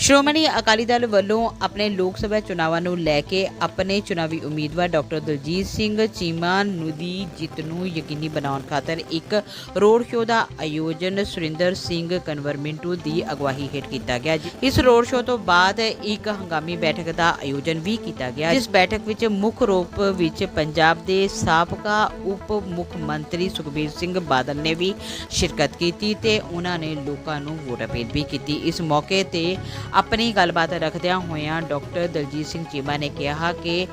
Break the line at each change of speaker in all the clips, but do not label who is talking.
ਸ਼੍ਰੋਮਣੀ ਅਕਾਲੀ ਦਲ ਵੱਲੋਂ ਆਪਣੇ ਲੋਕ ਸਭਾ ਚੁਣਾਵਾਂ ਨੂੰ ਲੈ ਕੇ ਆਪਣੇ ਚੁਣਾਵੀ ਉਮੀਦਵਾਰ ਡਾਕਟਰ ਦਲਜੀਤ ਸਿੰਘ ਚੀਮਾ ਨੂੰ ਦੀ ਜਿੱਤ ਨੂੰ ਯਕੀਨੀ ਬਣਾਉਣ ਖਾਤਰ ਇੱਕ ਰੋਡ ਸ਼ੋਅ ਦਾ ਆਯੋਜਨ ਸੁਰਿੰਦਰ ਸਿੰਘ ਕਨਵਰ ਮਿੰਟੂ ਦੀ ਅਗਵਾਈ ਹੇਠ ਕੀਤਾ ਗਿਆ ਇਸ ਰੋਡ ਸ਼ੋਅ ਤੋਂ ਬਾਅਦ ਇੱਕ ਹੰਗਾਮੀ ਬੈਠਕ ਦਾ ਆਯੋਜਨ ਵੀ ਕੀਤਾ ਗਿਆ ਇਸ ਬੈਠਕ ਵਿੱਚ ਮੁੱਖ ਰੂਪ ਵਿੱਚ ਪੰਜਾਬ ਦੇ ਸਾਬਕਾ ਉਪ ਮੁੱਖ ਮੰਤਰੀ ਸੁਖਬੀਰ ਸਿੰਘ ਬਾਦਲ ਨੇ ਵੀ ਸ਼ਿਰਕਤ ਕੀਤੀ ਤੇ ਉਹਨਾਂ ਨੇ ਲੋਕਾਂ ਨੂੰ ਵੋਟ ਅਪੀਲ ਵੀ ਕੀਤੀ। ਇਸ ਮੌਕੇ ਤੇ ਆਪਣੀ ਗੱਲਬਾਤ ਰੱਖਦਿਆਂ ਹੋਇਆਂ ਡਾਕਟਰ ਦਲਜੀਤ ਸਿੰਘ ਚੀਮਾ ਨੇ ਕਿਹਾ ਕਿ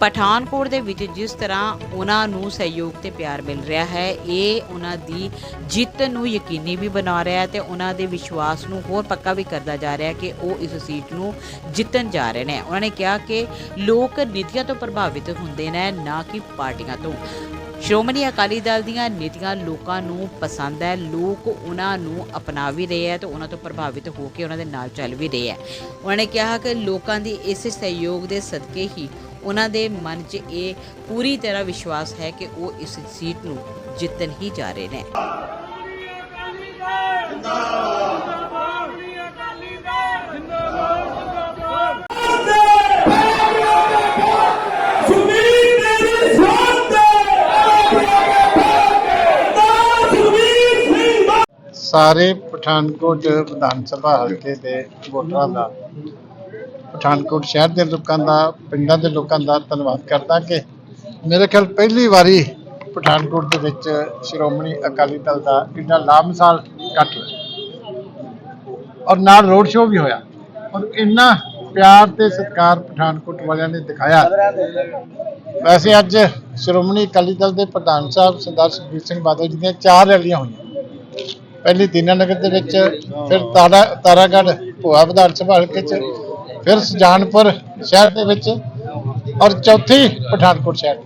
ਪਠਾਨਕੋਟ ਦੇ ਵਿੱਚ ਜਿਸ ਤਰ੍ਹਾਂ ਉਹਨਾਂ ਨੂੰ ਸਹਿਯੋਗ ਤੇ ਪਿਆਰ ਮਿਲ ਰਿਹਾ ਹੈ, ਇਹ ਉਹਨਾਂ ਦੀ ਜਿੱਤ ਨੂੰ ਯਕੀਨੀ ਵੀ ਬਣਾ ਰਿਹਾ ਹੈ ਤੇ ਉਹਨਾਂ ਦੇ ਵਿਸ਼ਵਾਸ ਨੂੰ ਹੋਰ ਪੱਕਾ ਵੀ ਕਰਦਾ ਜਾ ਰਿਹਾ ਹੈ ਕਿ ਉਹ ਇਸ ਸੀਟ ਨੂੰ ਜਿੱਤਣ ਜਾ ਰਹੇ ਨੇ। ਉਹਨਾਂ ਨੇ ਕਿਹਾ ਕਿ ਲੋਕ ਨੀਤੀਆਂ ਤੋਂ ਪ੍ਰਭਾਵਿਤ ਹੁੰਦੇ ਨੇ, ਨਾ ਕਿ ਪਾਰਟੀਆਂ ਤੋਂ। ਸ਼੍ਰੋਮਣੀ ਅਕਾਲੀ ਦਲ ਦੀਆਂ ਨੀਤੀਆਂ ਲੋਕਾਂ ਨੂੰ ਪਸੰਦ ਹੈ। ਲੋਕ ਉਹਨਾਂ ਨੂੰ ਅਪਣਾ ਵੀ ਰਹੇ ਹੈ ਤੇ ਉਹਨਾਂ ਤੋਂ ਪ੍ਰਭਾਵਿਤ ਹੋ ਕੇ ਉਹਨਾਂ ਦੇ ਨਾਲ ਚੱਲ ਵੀ ਰਹੇ ਹੈ। ਉਹਨਾਂ ਨੇ ਕਿਹਾ ਕਿ ਲੋਕਾਂ ਦੀ ਇਸ ਸਹਿਯੋਗ ਦੇ ਸਦਕੇ ਹੀ ਉਹਨਾਂ ਦੇ ਮਨ 'ਚ ਇਹ ਪੂਰੀ ਤਰ੍ਹਾਂ ਵਿਸ਼ਵਾਸ ਹੈ ਕਿ ਉਹ ਇਸ ਸੀਟ ਨੂੰ ਜਿੱਤਣ ਹੀ ਜਾ ਰਹੇ ਨੇ।
ਸੁਖਬੀਰ ਤੇਰੀ ਸ਼ਾਨ ਤੇ ਨਾ ਸੁਖਬੀਰ ਸਿੰਘ ਬਾ-
ਸਾਰੇ ਪਠਾਨਕੋਟ ਵਿਧਾਨ ਸਭਾ ਹਲਕੇ ਦੇ ਵੋਟਰਾਂ ਦਾ, ਪਠਾਨਕੋਟ ਸ਼ਹਿਰ ਦੇ ਲੋਕਾਂ ਦਾ, ਪਿੰਡਾਂ ਦੇ ਲੋਕਾਂ ਦਾ ਧੰਨਵਾਦ ਕਰਦਾ ਕਿ ਮੇਰੇ ਖਿਆਲ ਪਹਿਲੀ ਵਾਰੀ ਪਠਾਨਕੋਟ ਦੇ ਵਿੱਚ ਸ਼੍ਰੋਮਣੀ ਅਕਾਲੀ ਦਲ ਦਾ ਇੰਨਾ ਲਾਮਸਾਲ ਕੱਟ ਹੋਇਆ। ਔਰ ਨਾਲ ਰੋਡ ਸ਼ੋਅ ਵੀ ਹੋਇਆ। ਔਰ ਇੰਨਾ ਪਿਆਰ ਤੇ ਸਤਿਕਾਰ ਪਠਾਨਕੋਟ ਵਾਲਿਆਂ ਨੇ ਦਿਖਾਇਆ। ਵੈਸੇ ਅੱਜ ਸ਼੍ਰੋਮਣੀ ਅਕਾਲੀ ਦਲ ਦੇ ਪ੍ਰਧਾਨ ਸਾਹਿਬ ਸਰਦਾਰ ਸੁਖਬੀਰ ਸਿੰਘ ਬਾਦਲ ਜੀ ਦੀਆਂ ਚਾਰ ਰੈਲੀਆਂ ਹੋਈਆਂ। ਪਹਿਲੀ ਦੀਨਾਨਗਰ ਦੇ ਵਿੱਚ, ਫਿਰ ਤਾਰਾ, ਤਾਰਾਗੜ੍ਹ ਭੋਆ ਵਿਧਾਨ ਸਭਾ ਹਲਕੇ 'ਚ, ਫਿਰ ਸੁਜਾਨਪੁਰ ਸ਼ਹਿਰ ਦੇ ਵਿੱਚ ਔਰ ਚੌਥੀ ਪਠਾਨਕੋਟ ਸ਼ਹਿਰ।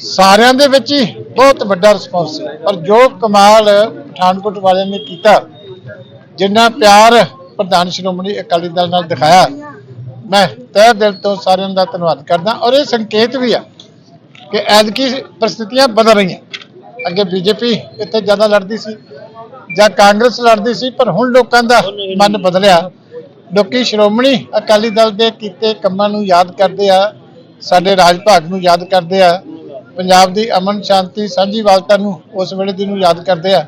ਸਾਰਿਆਂ ਦੇ ਵਿੱਚ ਹੀ ਬਹੁਤ ਵੱਡਾ ਰਿਸਪੌਂਸ ਸੀ। ਪਰ ਜੋ ਕਮਾਲ ਪਠਾਨਕੋਟ ਵਾਲਿਆਂ ਨੇ ਕੀਤਾ, ਜਿੰਨਾ ਪਿਆਰ ਪ੍ਰਧਾਨ ਸ਼੍ਰੋਮਣੀ ਅਕਾਲੀ ਦਲ ਨਾਲ ਦਿਖਾਇਆ, ਮੈਂ ਤਹਿ ਦਿਲ ਤੋਂ ਸਾਰਿਆਂ ਦਾ ਧੰਨਵਾਦ ਕਰਦਾ। ਔਰ ਇਹ ਸੰਕੇਤ ਵੀ ਆ ਕਿ ਐਤਕੀ ਪਰਿਸਥਿਤੀਆਂ ਬਦਲ ਰਹੀਆਂ। ਅੱਗੇ ਬੀਜੇਪੀ ਇੱਥੇ ਜ਼ਿਆਦਾ ਲੜਦੀ ਸੀ ਜਾਂ ਕਾਂਗਰਸ ਲੜਦੀ ਸੀ ਪਰ ਹੁਣ ਲੋਕਾਂ ਦਾ ਮਨ ਬਦਲਿਆ। ਲੋਕੀ ਸ਼੍ਰੋਮਣੀ ਅਕਾਲੀ ਦਲ ਦੇ ਕੀਤੇ ਕੰਮਾਂ ਨੂੰ ਯਾਦ ਕਰਦੇ ਆ ਸਾਡੇ ਰਾਜ ਭਾਗ ਨੂੰ ਯਾਦ ਕਰਦੇ ਆ ਪੰਜਾਬ ਦੀ ਅਮਨ ਸ਼ਾਂਤੀ ਸਾਂਝੀਵਾਲਤਾ ਨੂੰ ਉਸ ਵੇਲੇ ਦੀ ਨੂੰ ਯਾਦ ਕਰਦੇ ਆ।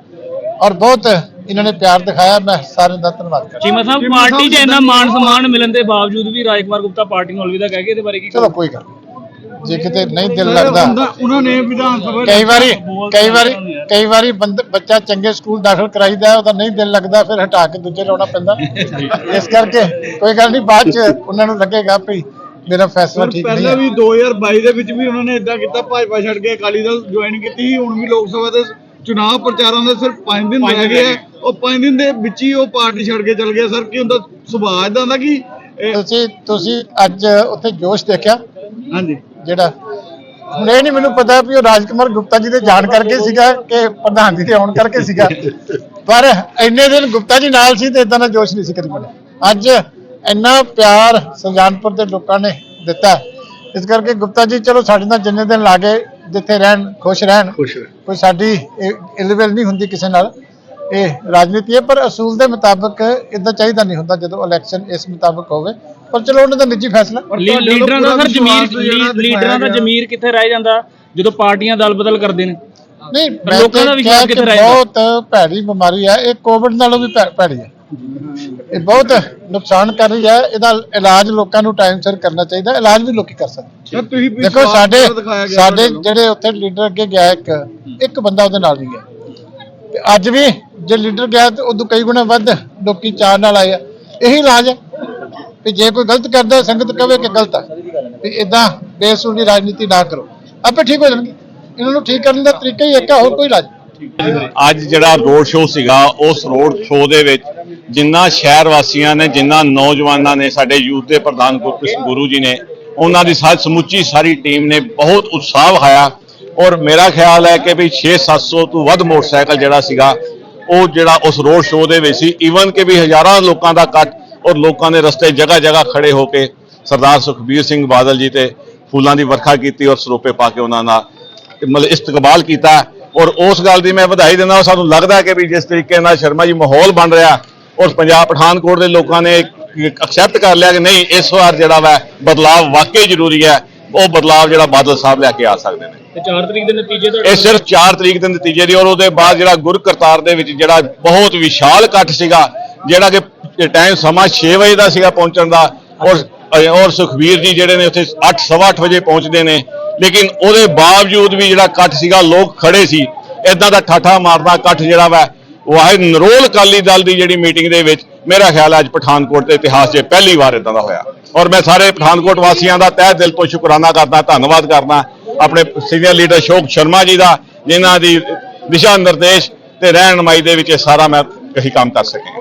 ਔਰ ਬਹੁਤ ਇਹਨਾਂ ਨੇ ਪਿਆਰ ਦਿਖਾਇਆ ਮੈਂ ਸਾਰਿਆਂ ਦਾ ਧੰਨਵਾਦ ਕਰਦਾ।
ਚੀਮਾ ਸਾਹਿਬ ਪਾਰਟੀ 'ਚ ਇੰਨਾ ਮਾਨ ਸਨਮਾਨ ਮਿਲਣ ਦੇ ਬਾਵਜੂਦ ਵੀ ਰਾਜਕੁਮਾਰ ਗੁਪਤਾ ਪਾਰਟੀ ਨੂੰ ਅਲਵਿਦਾ ਕਹਿ ਗਏ ਇਹਦੇ ਬਾਰੇ ਕੀ
ਚਲੋ ਕੋਈ ਗੱਲ ਨਹੀਂ। ਜੇ ਕਿਤੇ ਨਹੀਂ ਦਿਲ ਲੱਗਦਾ।
ਉਹਨਾਂ ਨੇ ਵਿਧਾਨ ਸਭਾ
ਕਈ ਵਾਰੀ ਕਈ ਵਾਰੀ ਕਈ ਵਾਰੀ ਬੰਦ ਬੱਚਾ ਚੰਗੇ ਸਕੂਲ ਦਾਖਲ ਕਰਾਈਦਾ ਹੈ, ਉਹਦਾ ਨਹੀਂ ਦਿਲ ਲੱਗਦਾ ਫਿਰ ਹਟਾ ਕੇ ਦੂਜੇ ਲਾਉਣਾ ਪੈਂਦਾ ਇਸ ਕਰਕੇ ਕੋਈ ਗੱਲ ਨਹੀਂ ਬਾਅਦ ਚ ਉਹਨਾਂ ਨੂੰ ਲੱਗੇਗਾ ਵੀ ਮੇਰਾ ਫੈਸਲਾ ਠੀਕ ਨਹੀਂ
ਪਹਿਲਾਂ
ਹੈ।
ਵੀ 2022 ਦੇ ਵਿੱਚ ਵੀ ਉਹਨਾਂ ਨੇ ਇਦਾਂ ਕੀਤਾ ਭਾਜਪਾ ਛੱਡ ਕੇ ਅਕਾਲੀ ਦਲ ਜੁਆਇਨ ਕੀਤੀ ਸੀ ਹੁਣ ਵੀ ਲੋਕ ਸਭਾ ਦੇ ਚੁਣਾਵ ਪ੍ਰਚਾਰਾਂ ਦੇ ਸਿਰਫ 5 ਦਿਨ ਰਹਿ ਗਏ ਆ। ਉਹ 5 ਦਿਨ ਦੇ ਵਿੱਚ ਹੀ ਉਹ ਪਾਰਟੀ ਛੱਡ ਕੇ ਚਲ ਗਿਆ। ਸਰ ਕੀ ਹੁੰਦਾ? ਸੁਭਾਅ ਇਦਾਂ ਦਾ ਕਿ ਇਹ-
ਤੁਸੀਂ ਤੁਸੀਂ ਅੱਜ ਉੱਥੇ ਜੋਸ਼ ਦੇਖਿਆ?
ਹਾਂਜੀ।
ਜਿਹੜਾ ਹੁਣ ਇਹ ਨਹੀਂ ਮੈਨੂੰ ਪਤਾ ਵੀ ਉਹ ਰਾਜਕੁਮਾਰ ਗੁਪਤਾ ਜੀ ਦੇ ਜਾਣ ਕਰਕੇ ਸੀਗਾ ਕਿ ਪ੍ਰਧਾਨ ਜੀ ਦੇ ਆਉਣ ਕਰਕੇ ਸੀਗਾ। ਪਰ ਇੰਨੇ ਦਿਨ ਗੁਪਤਾ ਜੀ ਨਾਲ ਸੀ ਤੇ ਇਦਾਂ ਦਾ ਜੋਸ਼ ਨਹੀਂ ਸੀ ਕਦੀ ਬਣਿਆ ਅੱਜ ਇੰਨਾ ਪਿਆਰ ਸੁਜਾਨਪੁਰ ਦੇ ਲੋਕਾਂ ਨੇ ਦਿੱਤਾ। ਇਸ ਕਰਕੇ ਗੁਪਤਾ ਜੀ ਚਲੋ ਸਾਡੇ ਨਾਲ ਜਿੰਨੇ ਦਿਨ ਲਾਗੇ ਜਿੱਥੇ ਰਹਿਣ ਖੁਸ਼ ਰਹਿਣ ਕੋਈ ਸਾਡੀ ਇਲਵਲ ਨਹੀਂ ਹੁੰਦੀ ਕਿਸੇ ਨਾਲ ਇਹ ਰਾਜਨੀਤੀ ਹੈ ਪਰ ਅਸੂਲ ਦੇ ਮੁਤਾਬਕ ਇਦਾਂ ਚਾਹੀਦਾ ਨਹੀਂ ਹੁੰਦਾ ਜਦੋਂ ਇਲੈਕਸ਼ਨ ਇਸ ਮੁਤਾਬਕ ਹੋਵੇ। ਪਰ ਚਲੋ ਉਹਨਾਂ ਦਾ ਨਿੱਜੀ ਫੈਸਲਾ।
ਲੀ- ਲੀਡਰਾਂ ਦਾ ਸਰ ਜ਼ਮੀਰ ਲੀ- ਲੀਡਰਾਂ ਦਾ ਜ਼ਮੀਰ ਕਿੱਥੇ ਰਹਿ ਜਾਂਦਾ? ਜਦੋਂ ਪਾਰਟੀਆਂ ਦਲ ਬਦਲ ਕਰਦੇ ਨੇ।
ਨਹੀਂ ਮੈਂ
ਲੋਕਾਂ ਦਾ ਵਿਸ਼ਵਾਸ
ਕਿਹਾ ਕਿ
ਕਿੱਥੇ ਰਹਿ ਜਾਂਦਾ?
ਬਹੁਤ ਭੈੜੀ ਬਿਮਾਰੀ ਹੈ ਇਹ ਕੋਵਿਡ ਨਾਲੋਂ ਵੀ ਭੈ- ਭੈੜੀ ਹੈ ਇਹ ਬਹੁਤ ਨੁਕਸਾਨ ਕਰ ਰਹੀ ਹੈ ਇਹਦਾ ਇਲਾਜ ਲੋਕਾਂ ਨੂੰ ਟਾਈਮ ਸਿਰ ਕਰਨਾ ਚਾਹੀਦਾ। ਇਲਾਜ ਵੀ ਲੋਕੀ ਕਰ ਸਕਦੇ।
ਸਰ ਤੁਸੀਂ ਵੀ
ਦੇਖੋ ਸਾਡੇ
ਗਿਆ
ਸਾਡੇ। ਜਿਹੜੇ ਉੱਥੇ ਲੀਡਰ ਅੱਗੇ ਗਿਆ ਇੱਕ ਇੱਕ ਬੰਦਾ ਉਹਦੇ ਨਾਲ ਨਹੀਂ ਗਿਆ। ਤੇ ਅੱਜ ਵੀ ਜੇ ਲੀਡਰ ਗਿਆ ਤੇ ਉਦੋਂ ਕਈ ਗੁਣਾ ਵੱਧ ਲੋਕੀ ਚਾਰ ਨਾਲ ਆਏ ਆ। ਇਹੀ ਇਲਾਜ ਹੈ ਕਿ ਜੇ ਕੋਈ ਗਲਤ ਕਰਦਾ, ਸੰਗਤ ਕਵੇ ਕਿ ਗਲਤ ਹੈ ਵੀ ਇਦਾਂ ਬੇਸੁਰੀ ਰਾਜਨੀਤੀ ਨਾ ਕਰੋ। ਆਪੇ ਠੀਕ ਹੋ ਜਾਣਗੇ। ਇਹਨਾਂ ਨੂੰ ਠੀਕ ਕਰਨ ਦਾ ਤਰੀਕਾ ਹੀ ਇੱਕ ਹੈ ਹੋਰ ਕੋਈ ਇਲਾਜ
ਅੱਜ ਜਿਹੜਾ ਰੋਡ ਸ਼ੋਅ ਸੀਗਾ, ਉਸ ਰੋਡ ਸ਼ੋਅ ਦੇ ਵਿੱਚ ਜਿੰਨਾ ਸ਼ਹਿਰ ਵਾਸੀਆਂ ਨੇ, ਜਿੰਨਾ ਨੌਜਵਾਨਾਂ ਨੇ, ਸਾਡੇ ਯੂਥ ਦੇ ਪ੍ਰਧਾਨ ਗੁਰਕ੍ਰਿਸ਼ਨ ਗੁਰੂ ਜੀ ਨੇ, ਉਹਨਾਂ ਦੀ ਸਾਰੀ ਸਮੁੱਚੀ ਸਾਰੀ ਟੀਮ ਨੇ ਬਹੁਤ ਉਤਸ਼ਾਹ ਵਿਖਾਇਆ। ਔਰ ਮੇਰਾ ਖਿਆਲ ਹੈ ਕਿ ਵੀ 6-700 ਤੋਂ ਵੱਧ ਮੋਟਰਸਾਈਕਲ ਜਿਹੜਾ ਸੀਗਾ, ਉਹ ਜਿਹੜਾ ਉਸ ਰੋਡ ਸ਼ੋਅ ਦੇ ਵਿੱਚ ਸੀ। ਈਵਨ ਕਿ ਵੀ ਹਜ਼ਾਰਾਂ ਲੋਕਾਂ ਦਾ ਕੱਟ ਔਰ ਲੋਕਾਂ ਨੇ ਰਸਤੇ ਜਗ੍ਹਾ ਜਗ੍ਹਾ ਖੜੇ ਹੋ ਕੇ ਸਰਦਾਰ ਸੁਖਬੀਰ ਸਿੰਘ ਬਾਦਲ ਜੀ ਤੇ ਫੁੱਲਾਂ ਦੀ ਵਰਖਾ ਕੀਤੀ ਔਰ ਸਰੋਪੇ ਪਾ ਕੇ ਉਹਨਾਂ ਦਾ ਮਤਲਬ ਇਸਤਕਬਾਲ ਕੀਤਾ। ਔਰ ਉਸ ਗੱਲ ਦੀ ਮੈਂ ਵਧਾਈ ਦਿੰਦਾ ਸਾਨੂੰ ਲੱਗਦਾ ਕਿ ਵੀ ਜਿਸ ਤਰੀਕੇ ਨਾਲ ਸ਼ਰਮਾ ਜੀ ਮਾਹੌਲ ਬਣ ਰਿਹਾ ਔਰ ਪੰਜਾਬ ਪਠਾਨਕੋਟ ਦੇ ਲੋਕਾਂ ਨੇ ਐਕਸੈਪਟ ਕਰ ਲਿਆ ਕਿ ਨਹੀਂ ਇਸ ਵਾਰ ਜਿਹੜਾ ਵਾ ਬਦਲਾਵ ਵਾਕਈ ਜ਼ਰੂਰੀ ਹੈ ਉਹ ਬਦਲਾਵ ਜਿਹੜਾ ਬਾਦਲ ਸਾਹਿਬ ਲੈ ਕੇ ਆ ਸਕਦੇ ਨੇ।
ਤੇ 4 ਤਰੀਕ ਦੇ ਨਤੀਜੇ
ਇਹ
ਤੁਹਾਡੇ
ਸਿਰਫ 4 ਤਰੀਕ ਦੇ ਨਤੀਜੇ ਦੀ ਔਰ ਉਹਦੇ ਬਾਅਦ ਜਿਹੜਾ ਗੁਰ ਕਰਤਾਰ ਦੇ ਵਿੱਚ ਜਿਹੜਾ ਬਹੁਤ ਵਿਸ਼ਾਲ ਇਕੱਠ ਸੀਗਾ ਜਿਹੜਾ ਕਿ ਟਾਈਮ ਸਮਾਂ 6 ਵਜੇ ਦਾ ਸੀਗਾ ਪਹੁੰਚਣ ਦਾ। ਔਰ ਔਰ ਸੁਖਬੀਰ ਜੀ ਜਿਹੜੇ ਨੇ ਉੱਥੇ 8 ਸਵਾ ਅੱਠ ਵਜੇ ਪਹੁੰਚਦੇ ਨੇ। ਲੇਕਿਨ ਉਹਦੇ ਬਾਵਜੂਦ ਵੀ ਜਿਹੜਾ ਇਕੱਠ ਸੀਗਾ, ਲੋਕ ਖੜੇ ਸੀ। ਇਦਾਂ ਦਾ ਠਾਠਾ ਮਾਰਦਾ ਇਕੱਠ ਜਿਹੜਾ ਵਾ ਵਾਹਿਦ ਨਰੋਲ ਅਕਾਲੀ ਦਲ ਦੀ ਜਿਹੜੀ ਮੀਟਿੰਗ ਦੇ ਵਿੱਚ। ਮੇਰਾ ਖਿਆਲ ਹੈ ਅੱਜ ਪਠਾਨਕੋਟ ਦੇ ਇਤਿਹਾਸ 'ਚ ਪਹਿਲੀ ਵਾਰ ਇਦਾਂ ਦਾ ਹੋਇਆ। ਔਰ ਮੈਂ ਸਾਰੇ ਪਠਾਨਕੋਟ ਵਾਸੀਆਂ ਦਾ ਤਹਿ ਦਿਲ ਤੋਂ ਸ਼ੁਕਰਾਨਾ ਕਰਦਾ, ਧੰਨਵਾਦ ਕਰਦਾ। ਆਪਣੇ ਸੀਨੀਅਰ ਲੀਡਰ ਅਸ਼ੋਕ ਸ਼ਰਮਾ ਜੀ ਦਾ, ਜਿਨ੍ਹਾਂ ਦੀ ਦਿਸ਼ਾ ਨਿਰਦੇਸ਼ ਤੇ ਰਹਿਨਮਾਈ ਦੇ ਵਿੱਚ ਇਹ ਸਾਰਾ ਮੈਂ ਇਹੀ ਕੰਮ ਕਰ ਸਕਿਆ।